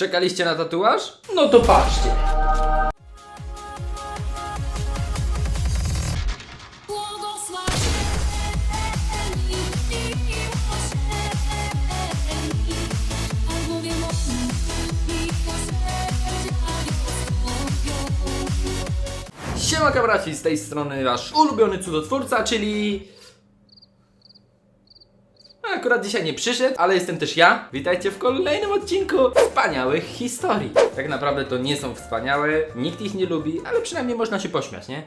Czekaliście na tatuaż? No to patrzcie. Siema kabraci, z tej strony wasz ulubiony cudotwórca, czyli... Akurat dzisiaj nie przyszedł, ale jestem też ja. Witajcie w kolejnym odcinku wspaniałych historii. Tak naprawdę to nie są wspaniałe, nikt ich nie lubi, ale przynajmniej można się pośmiać, nie?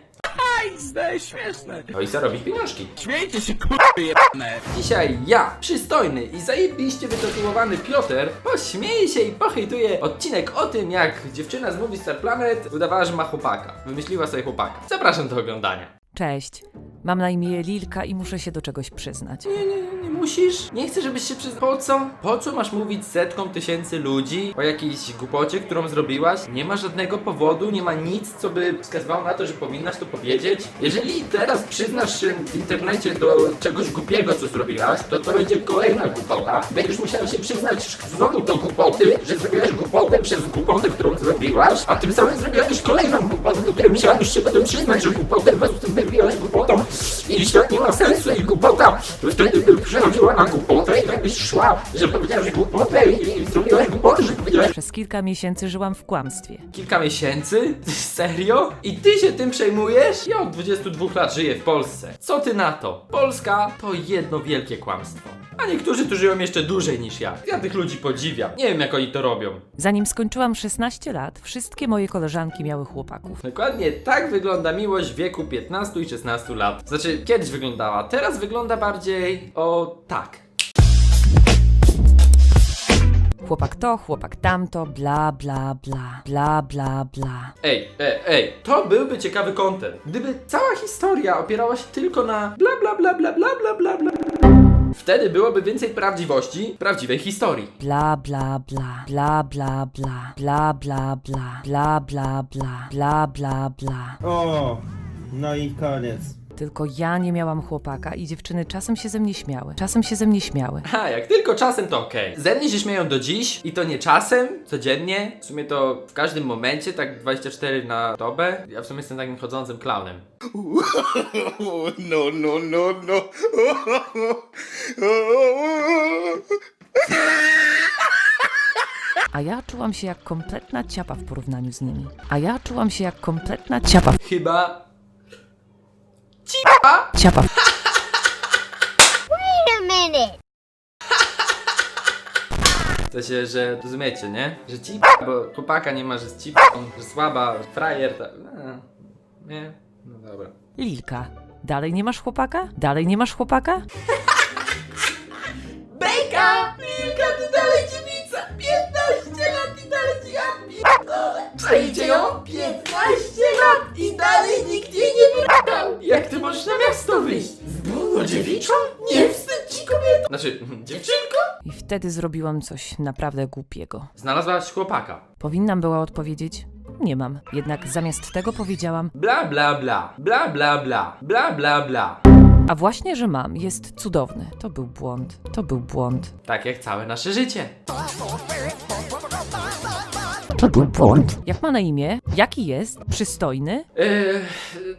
Zdaje śmieszne. No i zarobić pieniążki. Śmiejcie się kurwa jebane. Dzisiaj ja, przystojny i zajebiście wytatuowany Piotr, pośmieje się i pohejtuje odcinek o tym, jak dziewczyna z Movie Star Planet udawała, że ma chłopaka. Wymyśliła sobie chłopaka. Zapraszam do oglądania. Cześć. Mam na imię Lilka i muszę się do czegoś przyznać. Nie, nie, nie musisz. Nie chcę, żebyś się przyznał. Po co? Po co masz mówić setkom tysięcy ludzi o jakiejś głupocie, którą zrobiłaś? Nie ma żadnego powodu, nie ma nic, co by wskazywało na to, że powinnaś to powiedzieć. Jeżeli teraz przyznasz się w internecie do czegoś głupiego, co zrobiłaś, to to będzie kolejna głupota. Będziesz musiał się przyznać znowu do głupoty, że zrobiłaś głupotę przez głupotę, którą zrobiłaś, a tym samym zrobiłaś kolejną głupotę, do której musiałaś się potem przyznać, że głupotę po prostu zrobiłaś głupotą. I to nie ma sensu i głupota wtedy by przechodziła na głupotę i tak byś szła, że głupotę i, i zrobiłaś głupotę, że powiedziałaś Przez kilka miesięcy żyłam w kłamstwie. Kilka miesięcy? Serio? I ty się tym przejmujesz? Ja od 22 lat żyję w Polsce. Co ty na to? Polska to jedno wielkie kłamstwo. A niektórzy tu żyją jeszcze dłużej niż ja. Ja tych ludzi podziwiam. Nie wiem jak oni to robią. Zanim skończyłam 16 lat, wszystkie moje koleżanki miały chłopaków. Dokładnie tak wygląda miłość w wieku 15 i 16 lat. Znaczy, kiedyś wyglądała, teraz wygląda bardziej o tak. Chłopak to, chłopak tamto, bla bla bla, bla bla bla. Ej, ej, ej, to byłby ciekawy content. Gdyby cała historia opierała się tylko na bla bla bla bla bla bla bla bla. Wtedy byłoby więcej prawdziwości, prawdziwej historii. Bla bla bla, bla bla bla, bla bla bla, bla bla bla, bla bla bla. O, no i koniec. Tylko ja nie miałam chłopaka i dziewczyny czasem się ze mnie śmiały. Czasem się ze mnie śmiały. A, jak tylko czasem to okej. Ze mnie się śmieją do dziś i to nie czasem, codziennie. W sumie to w każdym momencie, tak 24 na dobę. Ja w sumie jestem takim chodzącym klaunem. No, no, no, no. A ja czułam się jak kompletna ciapa w porównaniu z nimi. A ja czułam się jak kompletna ciapa. Chyba... Ciapa. To się, że rozumiecie, nie? Że ci bo chłopaka nie ma, że jest ci że słaba, frajer, ta... A, nie? No dobra. Lilka. Dalej nie masz chłopaka? Dalej nie masz chłopaka? Bejka! Przejdzie ją 15 lat i dalej nikt jej nie wybrał! Jak ty możesz na miasto wyjść? Z brudną dziewiczą? Nie wstyd ci kobieta! Znaczy, dziewczynko? I wtedy zrobiłam coś naprawdę głupiego. Znalazłaś chłopaka. Powinnam była odpowiedzieć: Nie mam. Jednak zamiast tego powiedziałam: Bla bla bla, bla bla bla, bla bla bla. A właśnie, że mam, jest cudowny. To był błąd. To był błąd. Tak jak całe nasze życie. Jak ma na imię? Jaki jest? Przystojny? Eee,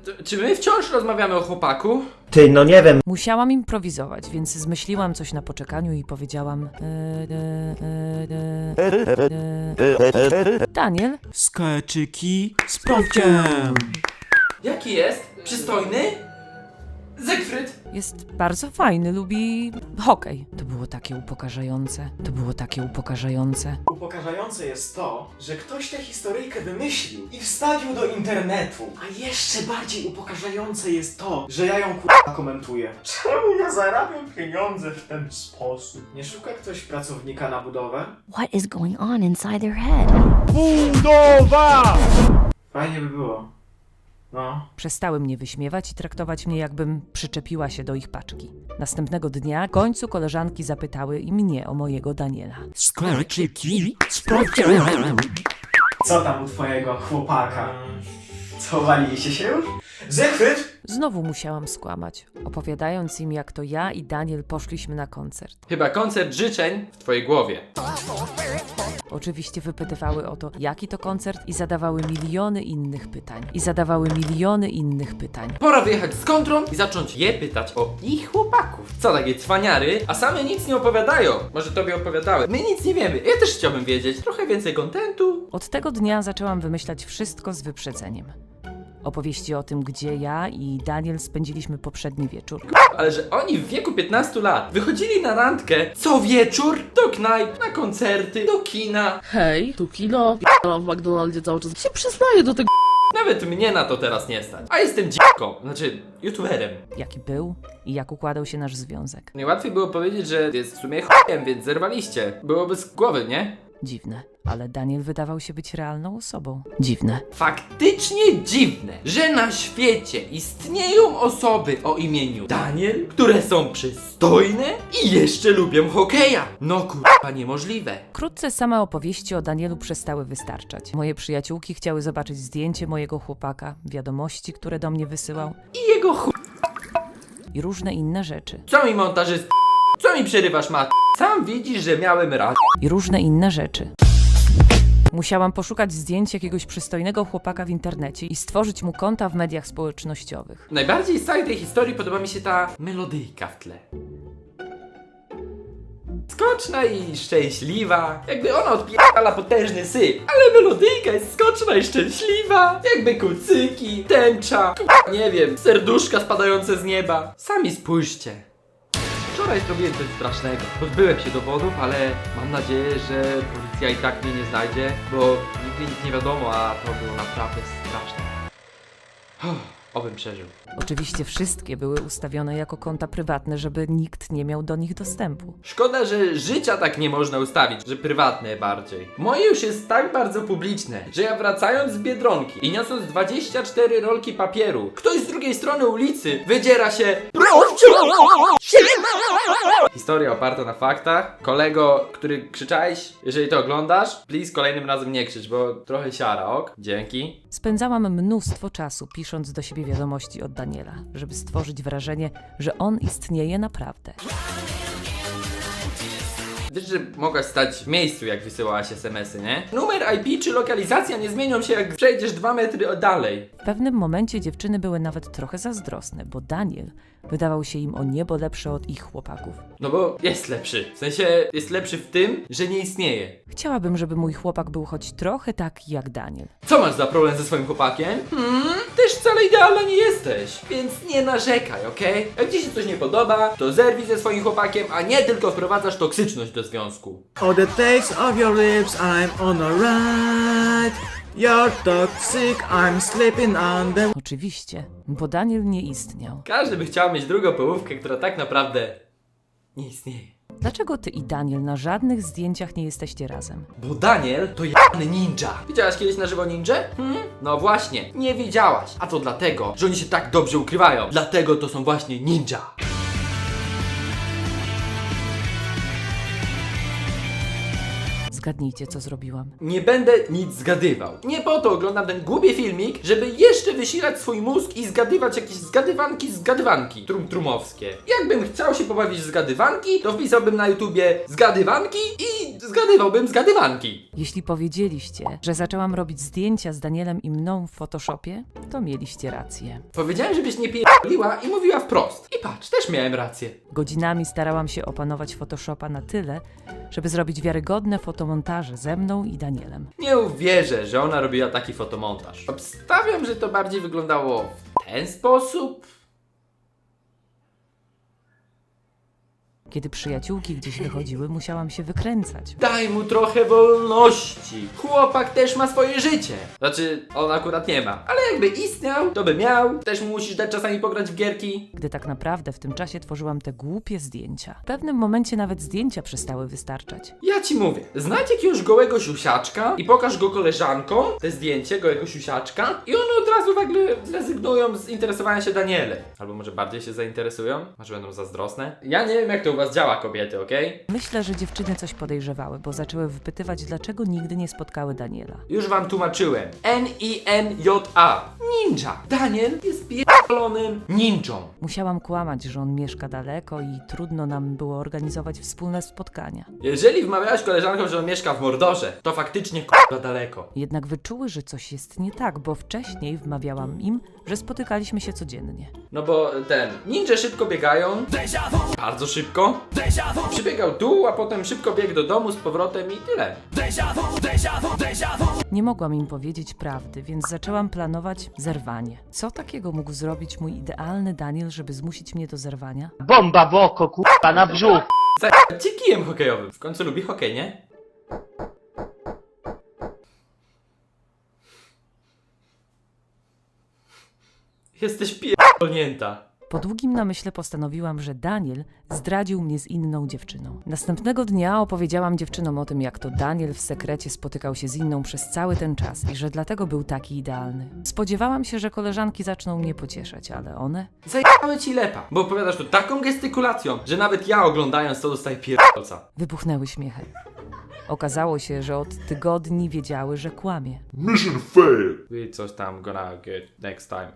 t- czy my wciąż rozmawiamy o chłopaku? Ty, no nie wiem. Musiałam improwizować, więc zmyśliłam coś na poczekaniu i powiedziałam: e, e, e, e, e. Daniel, Skeczyki z. Jaki jest? Przystojny? Zygfryd? jest bardzo fajny, lubi hokej. To było takie upokarzające. To było takie upokarzające. Upokarzające jest to, że ktoś tę historyjkę wymyślił i wstawił do internetu. A jeszcze bardziej upokarzające jest to, że ja ją k***a komentuję. Czemu ja zarabiam pieniądze w ten sposób? Nie szuka ktoś pracownika na budowę? What is going on inside their head? Fajnie by było. No. Przestały mnie wyśmiewać i traktować mnie, jakbym przyczepiła się do ich paczki. Następnego dnia w końcu koleżanki zapytały i mnie o mojego Daniela. Z. Co tam u twojego chłopaka? Całowaliście się już? Zechwyt! Znowu musiałam skłamać, opowiadając im, jak to ja i Daniel poszliśmy na koncert. Chyba koncert życzeń w twojej głowie. Oczywiście wypytywały o to, jaki to koncert i zadawały miliony innych pytań. I zadawały miliony innych pytań. Pora wyjechać z kontrą i zacząć je pytać o ich chłopaków. Co takie cwaniary, a same nic nie opowiadają. Może tobie opowiadały. My nic nie wiemy. Ja też chciałbym wiedzieć. Trochę więcej kontentu. Od tego dnia zaczęłam wymyślać wszystko z wyprzedzeniem. Opowieści o tym, gdzie ja i Daniel spędziliśmy poprzedni wieczór. Ale że oni w wieku 15 lat wychodzili na randkę co wieczór do knajp, na koncerty, do kina. Hej, tu kino, p***am w McDonaldzie cały czas. Się przyznaję do tego. Nawet mnie na to teraz nie stać. A jestem dziwką, znaczy youtuberem. Jaki był i jak układał się nasz związek. Najłatwiej było powiedzieć, że jest w sumie chujem, więc zerwaliście. Byłoby z głowy, nie? Dziwne. Ale Daniel wydawał się być realną osobą. Dziwne. Faktycznie dziwne, że na świecie istnieją osoby o imieniu Daniel, które są przystojne i jeszcze lubią hokeja. No kurwa, niemożliwe. Wkrótce same opowieści o Danielu przestały wystarczać. Moje przyjaciółki chciały zobaczyć zdjęcie mojego chłopaka, wiadomości, które do mnie wysyłał I jego chuj. i różne inne rzeczy. Co mi montażyst? Co mi przerywasz, mat? Sam widzisz, że miałem rację. I różne inne rzeczy. Musiałam poszukać zdjęć jakiegoś przystojnego chłopaka w internecie i stworzyć mu konta w mediach społecznościowych. Najbardziej z całej tej historii podoba mi się ta melodyjka w tle. Skoczna i szczęśliwa. Jakby ona odpierdala potężny syp. Ale melodyjka jest skoczna i szczęśliwa. Jakby kucyki, tęcza, k***a, nie wiem, serduszka spadające z nieba. Sami spójrzcie. Wczoraj zrobiłem coś strasznego. Pozbyłem się dowodów, ale mam nadzieję, że policja i tak mnie nie znajdzie, bo nigdy nic nie wiadomo, a to było naprawdę straszne. Uff, Obym przeżył. Oczywiście wszystkie były ustawione jako konta prywatne, żeby nikt nie miał do nich dostępu. Szkoda, że życia tak nie można ustawić, że prywatne bardziej. Moje już jest tak bardzo publiczne, że ja wracając z Biedronki i niosąc 24 rolki papieru, ktoś z drugiej strony ulicy wydziera się Historia oparta na faktach. Kolego, który krzyczałeś, jeżeli to oglądasz, please kolejnym razem nie krzycz, bo trochę siara, ok? Dzięki. Spędzałam mnóstwo czasu pisząc do siebie wiadomości od Daniela, żeby stworzyć wrażenie, że on istnieje naprawdę. Wiesz, że mogłaś stać w miejscu, jak wysyłałaś SMS-y, nie? Numer IP czy lokalizacja nie zmienią się, jak przejdziesz dwa metry dalej. W pewnym momencie dziewczyny były nawet trochę zazdrosne, bo Daniel wydawał się im o niebo lepszy od ich chłopaków. No bo jest lepszy. W sensie jest lepszy w tym, że nie istnieje. Chciałabym, żeby mój chłopak był choć trochę taki jak Daniel. Co masz za problem ze swoim chłopakiem? Hmm? Też wcale idealna nie jesteś, więc nie narzekaj, okej? Jak ci się coś nie podoba, to zerwij ze swoim chłopakiem, a nie tylko wprowadzasz toksyczność do związku. Oh, the taste of your lips, I'm on a ride. You're toxic, I'm sleeping on the Oczywiście, bo Daniel nie istniał. Każdy by chciał mieć drugą połówkę, która tak naprawdę nie istnieje. Dlaczego ty i Daniel na żadnych zdjęciach nie jesteście razem? Bo Daniel to jany ninja. Widziałaś kiedyś na żywo ninja? Hmm? No właśnie, nie widziałaś. A to dlatego, że oni się tak dobrze ukrywają. Dlatego to są właśnie ninja. Zgadnijcie, co zrobiłam. Nie będę nic zgadywał. Nie po to oglądam ten głupi filmik, żeby jeszcze wysilać swój mózg i zgadywać jakieś zgadywanki, zgadywanki trum trumowskie. Jakbym chciał się pobawić w zgadywanki, to wpisałbym na YouTubie zgadywanki i zgadywałbym zgadywanki. Jeśli powiedzieliście, że zaczęłam robić zdjęcia z Danielem i mną w Photoshopie, to mieliście rację. Powiedziałem, żebyś nie pierdoliła i mówiła wprost. I patrz, też miałem rację. Godzinami starałam się opanować Photoshopa na tyle, żeby zrobić wiarygodne fotomontaże ze mną i Danielem. Nie uwierzę, że ona robiła taki fotomontaż. Obstawiam, że to bardziej wyglądało w ten sposób. Kiedy przyjaciółki gdzieś wychodziły, musiałam się wykręcać. Daj mu trochę wolności. Chłopak też ma swoje życie. Znaczy, on akurat nie ma. Ale jakby istniał, to by miał. Też mu musisz dać czasami pograć w gierki. Gdy tak naprawdę w tym czasie tworzyłam te głupie zdjęcia. W pewnym momencie nawet zdjęcia przestały wystarczać. Ja ci mówię, znajdź jakiegoś gołego siusiaczka i pokaż go koleżankom, te zdjęcie gołego siusiaczka i one od razu nagle zrezygnują z interesowania się Danielem. Albo może bardziej się zainteresują, może będą zazdrosne. Ja nie wiem jak to u was działa kobiety, okej? Myślę, że dziewczyny coś podejrzewały, bo zaczęły wypytywać, dlaczego nigdy nie spotkały Daniela. Już wam tłumaczyłem. N-I-N-J-A. Ninja. Daniel jest p***lonym ninją. Musiałam kłamać, że on mieszka daleko i trudno nam było organizować wspólne spotkania. Jeżeli wmawiałaś koleżankom, że on mieszka w Mordorze, to faktycznie k***a daleko. Jednak wyczuły, że coś jest nie tak, bo wcześniej wmawiałam im, że spotykaliśmy się codziennie. No bo ten, ninja szybko biegają. Bardzo szybko. Przybiegał tu, a potem szybko biegł do domu z powrotem i tyle. Nie mogłam im powiedzieć prawdy, więc zaczęłam planować zerwanie. Co takiego mógł zrobić mój idealny Daniel, żeby zmusić mnie do zerwania? Bomba w oko, kurwa, na brzuch. Cię kijem hokejowym. W końcu lubi hokej, nie? Jesteś pierdolnięta. Po długim namyśle postanowiłam, że Daniel zdradził mnie z inną dziewczyną. Następnego dnia opowiedziałam dziewczynom o tym, jak to Daniel w sekrecie spotykał się z inną przez cały ten czas i że dlatego był taki idealny. Spodziewałam się, że koleżanki zaczną mnie pocieszać, ale one Zajebały ci lepa, bo opowiadasz to taką gestykulacją, że nawet ja oglądając to dostaję pierdolca. wybuchnęły śmiechem. Okazało się, że od tygodni wiedziały, że kłamie. We coś tam gonna get next time.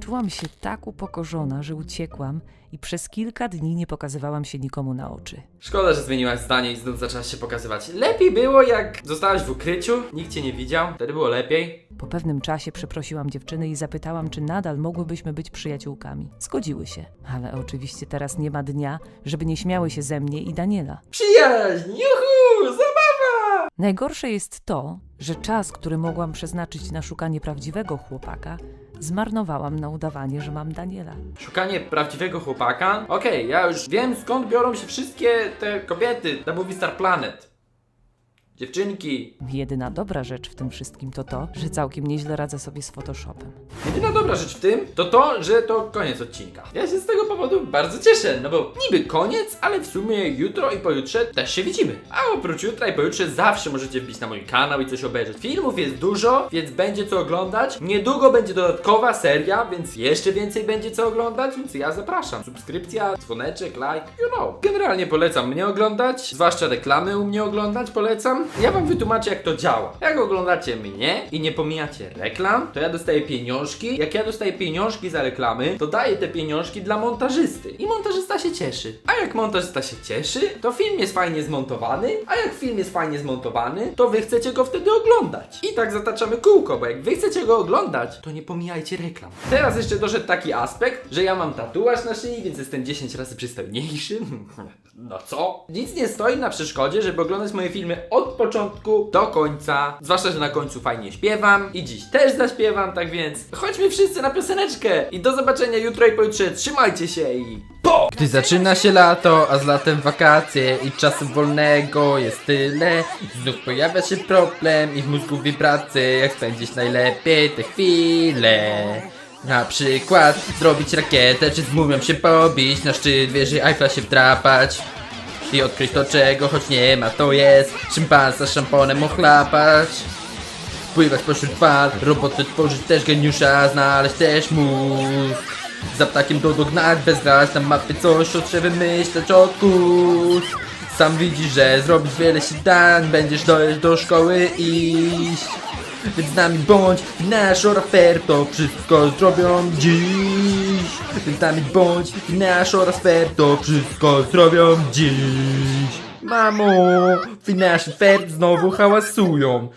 Czułam się tak upokorzona, że uciekłam i przez kilka dni nie pokazywałam się nikomu na oczy. Szkoda, że zmieniłaś zdanie i znów zaczęłaś się pokazywać. Lepiej było, jak zostałaś w ukryciu, nikt cię nie widział, wtedy było lepiej. Po pewnym czasie przeprosiłam dziewczyny i zapytałam, czy nadal mogłybyśmy być przyjaciółkami. Zgodziły się, ale oczywiście teraz nie ma dnia, żeby nie śmiały się ze mnie i Daniela. Przyjaźń, juhu, zabawa! Najgorsze jest to, że czas, który mogłam przeznaczyć na szukanie prawdziwego chłopaka, zmarnowałam na udawanie, że mam Daniela. Szukanie prawdziwego chłopaka? Okej, ja już wiem skąd biorą się wszystkie te kobiety na Movie Star Planet. Dziewczynki. Jedyna dobra rzecz w tym wszystkim to to, że całkiem nieźle radzę sobie z Photoshopem. Jedyna dobra rzecz w tym, to to, że to koniec odcinka. Ja się z tego powodu bardzo cieszę, no bo niby koniec, ale w sumie jutro i pojutrze też się widzimy. A oprócz jutra i pojutrze zawsze możecie wbić na mój kanał i coś obejrzeć. Filmów jest dużo, więc będzie co oglądać. Niedługo będzie dodatkowa seria, więc jeszcze więcej będzie co oglądać, więc ja zapraszam. Subskrypcja, dzwoneczek, like, you know. Generalnie polecam mnie oglądać, zwłaszcza reklamy u mnie oglądać polecam. Ja wam wytłumaczę jak to działa. Jak oglądacie mnie i nie pomijacie reklam, to ja dostaję pieniążki. Jak ja dostaję pieniążki za reklamy, to daję te pieniążki dla montażysty. I montażysta się cieszy. A jak montażysta się cieszy, to film jest fajnie zmontowany. A jak film jest fajnie zmontowany, to wy chcecie go wtedy oglądać. I tak zataczamy kółko, bo jak wy chcecie go oglądać, to nie pomijajcie reklam. Teraz jeszcze doszedł taki aspekt, że ja mam tatuaż na szyi, więc jestem 10 razy przystojniejszy. No co? Nic nie stoi na przeszkodzie, żeby oglądać moje filmy od początku do końca. Zwłaszcza, że na końcu fajnie śpiewam i dziś też zaśpiewam, tak więc chodźmy wszyscy na pioseneczkę i do zobaczenia jutro i pojutrze. Trzymajcie się i po! Gdy zaczyna się lato, a z latem wakacje i czasu wolnego jest tyle, znów pojawia się problem i w mózgu wibracje, jak spędzić najlepiej te chwile. Na przykład zrobić rakietę, czy z mumią się pobić, na szczyt wieży Eiffla się wdrapać i odkryć to czego, choć nie ma, to jest szympansa szamponem ochlapać. Pływać pośród fal, roboty tworzyć też geniusza, znaleźć też mózg. Za ptakiem do dognać, bez grać na mapie coś otrze wymyśleć odkus. Sam widzisz, że zrobić wiele się da, będziesz dojść do szkoły iść. Więc z nami bądź nasz oferto wszystko zrobią dziś. Więc bądź i nasz oferto wszystko zrobią dziś. Mamo, finasz fert znowu hałasują.